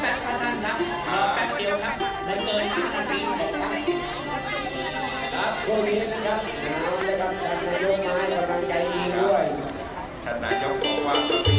แป๊บคท่านั้นนะรอแป๊บเดียวครับไม่เกินห้านาทีครับครับช่วกนี้นะครับหนาวนะครับท่านนายกไม้กำลังใจดีด้วยท่านนายกบอกว่า